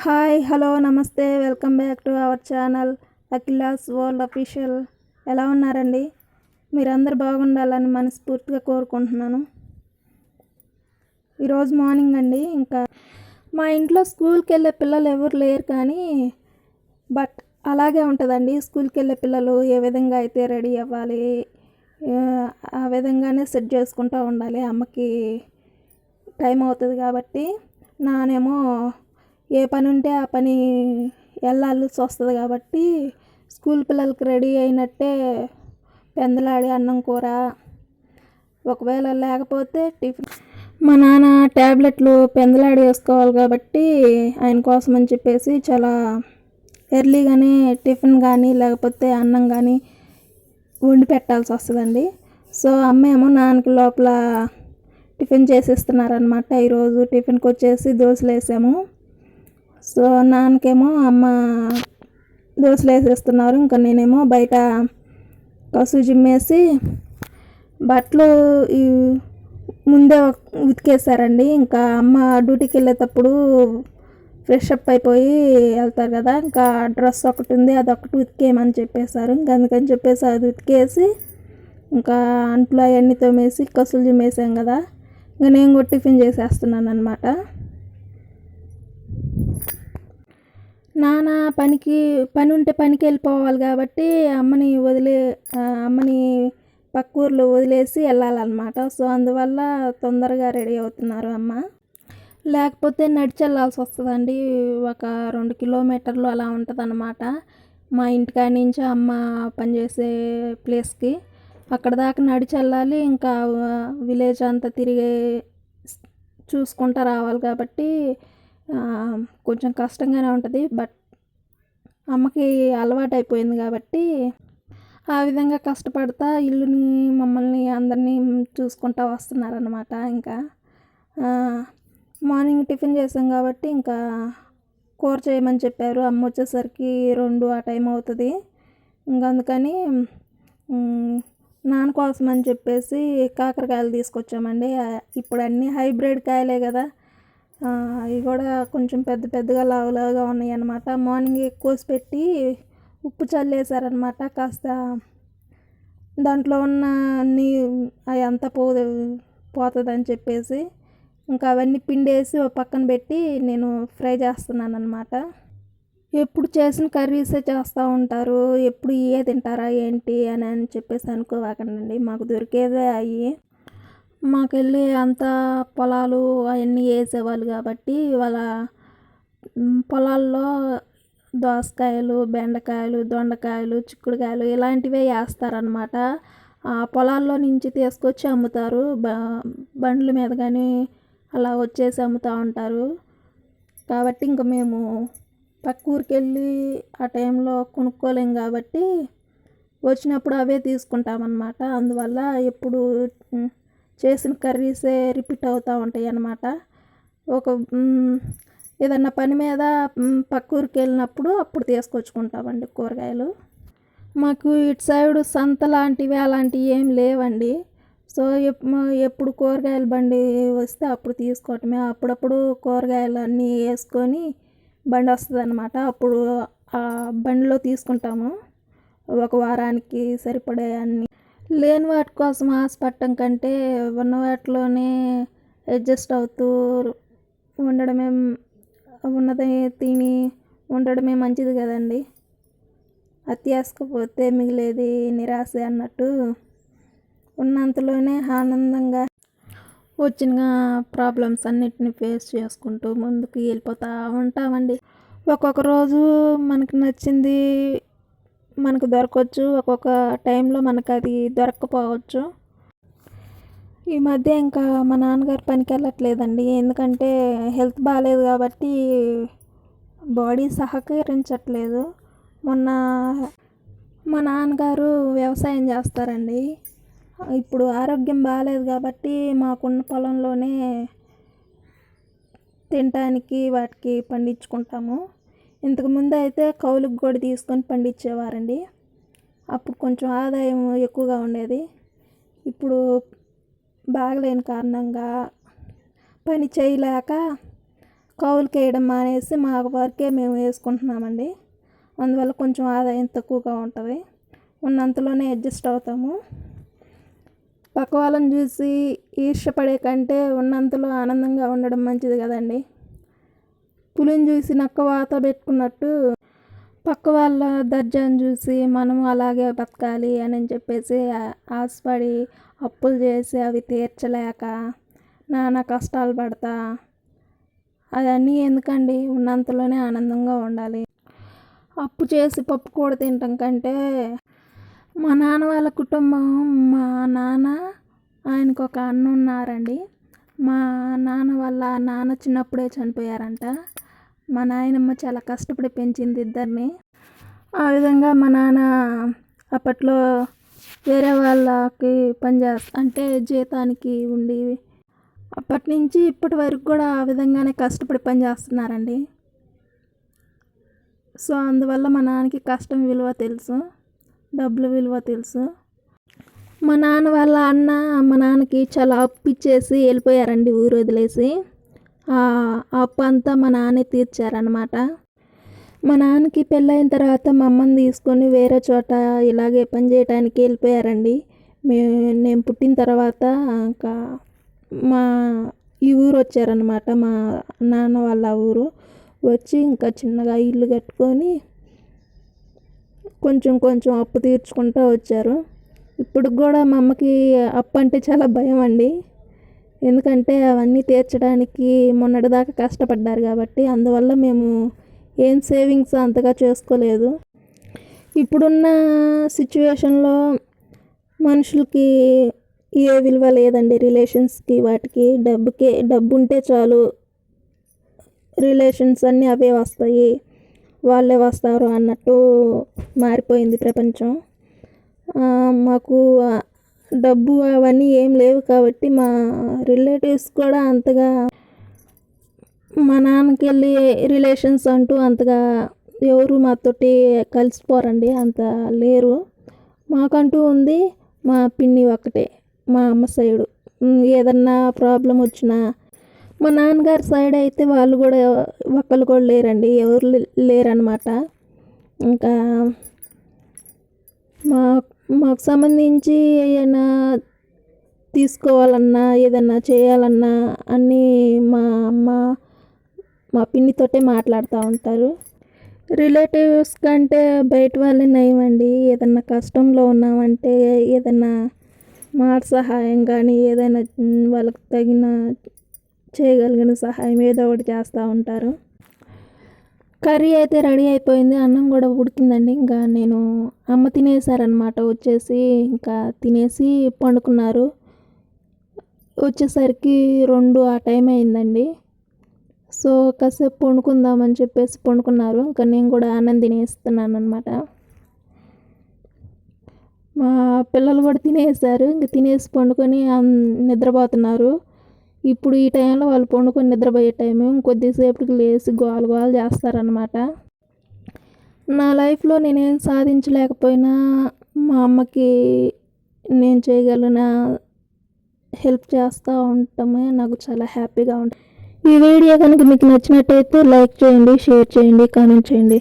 Hi hello namaste welcome back to our channel Akhila's world official. ఎలా ఉన్నారండి? మీరందరూ బాగుండాలని మనస్ఫూర్తిగా కోరుకుంటున్నాను. ఈరోజు మార్నింగ్ అండి ఇంకా మా ఇంట్లో స్కూల్కి వెళ్ళే పిల్లలు ఎవరు లేరు కానీ బట్ అలాగే ఉంటుందండి స్కూల్కి వెళ్ళే పిల్లలు ఏ విధంగా అయితే రెడీ అవ్వాలి ఆ- ఆ విధంగానే సెట్ చేసుకుంటూ ఉండాలి. అమ్మకి టైం అవుతుంది కాబట్టి నానేమో ఏ పని ఉంటే ఆ పని వెళ్ళాల్సి వస్తుంది కాబట్టి స్కూల్ పిల్లలకి రెడీ అయినట్టే పెందలాడి అన్నం కూర. ఒకవేళ లేకపోతే టిఫిన్. మా నాన్న ట్యాబ్లెట్లు పెందలాడి వేసుకోవాలి కాబట్టి ఆయన కోసం అని చెప్పేసి చాలా ఎర్లీగానే టిఫిన్ కానీ లేకపోతే అన్నం కానీ వండి పెట్టాల్సి వస్తుందండి. సో అమ్మ ఏమో నాన్నకి లోపల టిఫిన్ చేసిస్తున్నారనమాట ఈరోజు టిఫిన్కి వచ్చేసి దోశలు వేసాము సో నాన్నకేమో అమ్మ దోశలు వేసేస్తున్నారు. ఇంకా నేనేమో బయట కసు జిమ్మేసి బట్టలు ఈ ముందే ఉతికేసారండి ఇంకా అమ్మ డ్యూటీకి వెళ్ళేటప్పుడు ఫ్రెష్ అప్ అయిపోయి వెళ్తారు కదా. ఇంకా డ్రెస్ ఒకటి ఉంది అది ఒకటి ఉతికేయమని చెప్పేశారు. ఇంకా అందుకని చెప్పేసి అది ఉతికేసి ఇంకా అంట్లో అవన్నీ తోమేసి కసులు జిమ్మేసాం కదా. ఇంకా నేను కూడా టిఫిన్ చేసేస్తున్నాను అనమాట నాన్న పనికి పని ఉంటే పనికి వెళ్ళిపోవాలి కాబట్టి అమ్మని వదిలే అమ్మని పక్క ఊర్లో వదిలేసి వెళ్ళాలన్నమాట. సో అందువల్ల తొందరగా రెడీ అవుతున్నారు అమ్మ. లేకపోతే నడిచి వెళ్ళాల్సి వస్తుందండి. ఒక రెండు కిలోమీటర్లు అలా ఉంటుంది అనమాట మా ఇంటికాడ నుంచి అమ్మ పనిచేసే ప్లేస్కి. అక్కడ దాకా నడిచి వెళ్ళాలి ఇంకా విలేజ్ అంతా తిరిగి చూసుకుంటూ రావాలి కాబట్టి కొంచెం కష్టంగానే ఉంటుంది బట్ అమ్మకి అలవాటు అయిపోయింది కాబట్టి ఆ విధంగా కష్టపడతా ఇల్లుని మమ్మల్ని అందరినీ చూసుకుంటూ వస్తున్నారనమాట ఇంకా. మార్నింగ్ టిఫిన్ చేసాం కాబట్టి ఇంకా కూర చేయమని చెప్పారు. అమ్మ వచ్చేసరికి రెండు ఆ టైం అవుతుంది. ఇంకా అందుకని నాన్న కోసం అని చెప్పేసి కాకరకాయలు తీసుకొచ్చామండి. ఇప్పుడు అన్నీ హైబ్రిడ్ కాయలే కదా. అవి కూడా కొంచెం పెద్ద పెద్దగా లావు లావుగా ఉన్నాయి అన్నమాట మార్నింగ్ ఎక్కువ పెట్టి ఉప్పు చల్లేసారనమాట కాస్త దాంట్లో ఉన్న అన్ని అవి అంతా పో పోతుందని చెప్పేసి ఇంకా అవన్నీ పిండేసి పక్కన పెట్టి నేను ఫ్రై చేస్తున్నాను అనమాట ఎప్పుడు చేసిన కర్రీసే చేస్తూ ఉంటారు ఎప్పుడు ఇవే తింటారా ఏంటి అని అని చెప్పేసి అనుకోవాకండి మాకు దొరికేదే అవి మాకెళ్ళి అంతా పొలాలు అవన్నీ వేసేవాళ్ళు కాబట్టి వాళ్ళ పొలాల్లో దోసకాయలు బెండకాయలు దొండకాయలు చిక్కుడుకాయలు ఇలాంటివే వేస్తారనమాట ఆ పొలాల్లో నుంచి తీసుకొచ్చి అమ్ముతారు. బ బండ్ల మీద కానీ అలా వచ్చేసి అమ్ముతూ ఉంటారు. కాబట్టి ఇంక మేము పక్క ఊరికి వెళ్ళి ఆ టైంలో కొనుక్కోలేం కాబట్టి వచ్చినప్పుడు అవే తీసుకుంటామన్నమాట. అందువల్ల ఎప్పుడు చేసిన కర్రీసే రిపీట్ అవుతూ ఉంటాయి అన్నమాట. ఒక ఏదన్నా పని మీద పక్క ఊరికి వెళ్ళినప్పుడు అప్పుడు తీసుకొచ్చుకుంటామండి కూరగాయలు. మాకు ఇటు సైడ్ సంత లాంటివి అలాంటివి ఏం లేవండి. సో ఎప్పుడు కూరగాయల బండి వస్తే అప్పుడు తీసుకోవటమే. అప్పుడప్పుడు కూరగాయలు అన్నీ వేసుకొని బండి వస్తుంది అనమాట అప్పుడు ఆ బండిలో తీసుకుంటాము. ఒక వారానికి సరిపడే అన్ని. లేని వాటి కోసం ఆశపడటం కంటే ఉన్న వాటిలోనే అడ్జస్ట్ అవుతూ ఉండడమే ఉన్నది తిని ఉండడమే మంచిది కదండి. అత్యాసకపోతే మిగిలేది నిరాశ అన్నట్టు ఉన్నంతలోనే ఆనందంగా వచ్చిన ప్రాబ్లమ్స్ అన్నిటిని ఫేస్ చేసుకుంటూ ముందుకు వెళ్ళిపోతూ ఉంటామండి. ఒక్కొక్క రోజు మనకు నచ్చింది మనకు దొరకవచ్చు ఒక్కొక్క టైంలో మనకు అది దొరకకపోవచ్చు. ఈ మధ్య ఇంకా మా నాన్నగారు పనికి వెళ్ళట్లేదండి ఎందుకంటే హెల్త్ బాగాలేదు కాబట్టి బాడీ సహకరించట్లేదు. మొన్న మా నాన్నగారు వ్యవసాయం చేస్తారండి. ఇప్పుడు ఆరోగ్యం బాగాలేదు కాబట్టి మాకున్న పొలంలోనే తినటానికి వాటికి పండించుకుంటాము. ఇంతకుముందు అయితే కౌలుకు కూడా తీసుకొని పండించేవారండి. అప్పుడు కొంచెం ఆదాయం ఎక్కువగా ఉండేది. ఇప్పుడు బాగలేని కారణంగా పని చేయలేక కౌలుకి వేయడం మానేసి మా వరకే మేము వేసుకుంటున్నామండి. అందువల్ల కొంచెం ఆదాయం తక్కువగా ఉంటుంది. ఉన్నంతలోనే అడ్జస్ట్ అవుతాము. పక్క వాళ్ళని చూసి ఈర్ష్యపడే కంటే ఉన్నంతలో ఆనందంగా ఉండడం మంచిది కదండి. పులిని చూసి నక్క వాత పెట్టుకున్నట్టు పక్క వాళ్ళ దర్జాను చూసి మనం అలాగే బతకాలి అని చెప్పేసి ఆశపడి అప్పులు చేసి అవి తీర్చలేక నానా కష్టాలు పడతా. అవన్నీ ఎందుకండి? ఉన్నంతలోనే ఆనందంగా ఉండాలి. అప్పు చేసి పప్పు కూడా తినటం కంటే మా నాన్న వాళ్ళ కుటుంబం మా నాన్న ఆయనకు ఒక అన్న ఉన్నారండి. మా నాన్న వాళ్ళ నాన్న చిన్నప్పుడే చనిపోయారంట. మా నాయనమ్మ చాలా కష్టపడి పెంచింది ఇద్దరిని. ఆ విధంగా మా నాన్న అప్పట్లో వేరే వాళ్ళకి పనిచేస్తా అంటే జీతానికి ఉండి అప్పటి నుంచి ఇప్పటి వరకు కూడా ఆ విధంగానే కష్టపడి పనిచేస్తున్నారండి సో అందువల్ల మా నాన్నకి కష్టం విలువ తెలుసు డబ్బుల విలువ తెలుసు. మా నాన్న వాళ్ళ అన్న మా నాన్నకి చాలా అప్పు ఇచ్చేసి వెళ్ళిపోయారండి ఊరు వదిలేసి. ఆ అప్పు అంతా మా నాన్నే తీర్చారనమాట మా నాన్నకి పెళ్ళైన తర్వాత మా అమ్మని తీసుకొని వేరే చోట ఇలాగే పని చేయడానికి వెళ్ళిపోయారండి. మేము నేను పుట్టిన తర్వాత ఇంకా మా ఈ ఊరు వచ్చారనమాట మా నాన్న వాళ్ళ ఊరు. వచ్చి ఇంకా చిన్నగా ఇల్లు కట్టుకొని కొంచెం కొంచెం అప్పు తీర్చుకుంటూ వచ్చారు. ఇప్పుడు కూడా మా అమ్మకి అప్పు అంటే చాలా భయం అండి. ఎందుకంటే అవన్నీ తీర్చడానికి మొన్నటిదాకా కష్టపడ్డారు కాబట్టి అందువల్ల మేము ఏం సేవింగ్స్ అంతగా చేసుకోలేదు. ఇప్పుడున్న సిచ్యువేషన్లో మనుషులకి ఏ విలువ లేదండి రిలేషన్స్కి వాటికి. డబ్బుకే డబ్బు ఉంటే చాలు రిలేషన్స్ అన్నీ అవే వస్తాయి. వాళ్ళే వస్తారు అన్నట్టు మారిపోయింది ప్రపంచం. మాకు డబ్బు అవన్నీ ఏం లేవు కాబట్టి మా రిలేటివ్స్ కూడా అంతగా మా నాన్నకి వెళ్ళి రిలేషన్స్ అంటూ అంతగా ఎవరు మాతోటి కలిసిపోరండి అంత లేరు. మాకంటూ ఉంది మా పిన్ని ఒక్కటే మా అమ్మ సైడు. ఏదన్నా ప్రాబ్లం వచ్చినా మా నాన్నగారి సైడ్ అయితే వాళ్ళు కూడా ఒక్కరు కూడా లేరండి ఎవరు లే- లేరనమాట ఇంకా మా మాకు సంబంధించి ఏమైనా తీసుకోవాలన్నా ఏదన్నా చేయాలన్నా అన్నీ మా అమ్మ మా పిన్నితోటే మాట్లాడుతూ ఉంటారు. రిలేటివ్స్ కంటే బయట వాళ్ళే నయమండి. ఏదన్నా కష్టంలో ఉన్నామంటే ఏదన్నా మాట సహాయం కానీ ఏదైనా వాళ్ళకు వాళ్ళకి తగిన చేయగలిగిన సహాయం ఏదో ఒకటి చేస్తూ ఉంటారు. కర్రీ అయితే రెడీ అయిపోయింది అన్నం కూడా ఉడికిందండి. ఇంకా నేను అమ్మ తినేసారనమాట వచ్చేసి ఇంకా తినేసి పండుకున్నారు. వచ్చేసరికి రెండు ఆ టైం అయిందండి. సో కాసేపు పండుకుందామని చెప్పేసి పండుకున్నారు. ఇంకా నేను కూడా అన్నం తినేస్తున్నాను అనమాట మా పిల్లలు కూడా తినేసారు ఇంక తినేసి పండుకొని నిద్రపోతున్నారు. ఇప్పుడు ఈ టైంలో వాళ్ళు పండుకొని నిద్రపోయే టైం కొద్దిసేపటికి లేచి గోల గోల చేస్తారనమాట నా లైఫ్లో నేనేం సాధించలేకపోయినా మా అమ్మకి నేను చేయగలిగిన హెల్ప్ చేస్తూ ఉండటమే నాకు చాలా హ్యాపీగా ఉంటుంది ఈ వీడియో కనుక మీకు నచ్చినట్టయితే లైక్ చేయండి షేర్ చేయండి కామెంట్ చేయండి.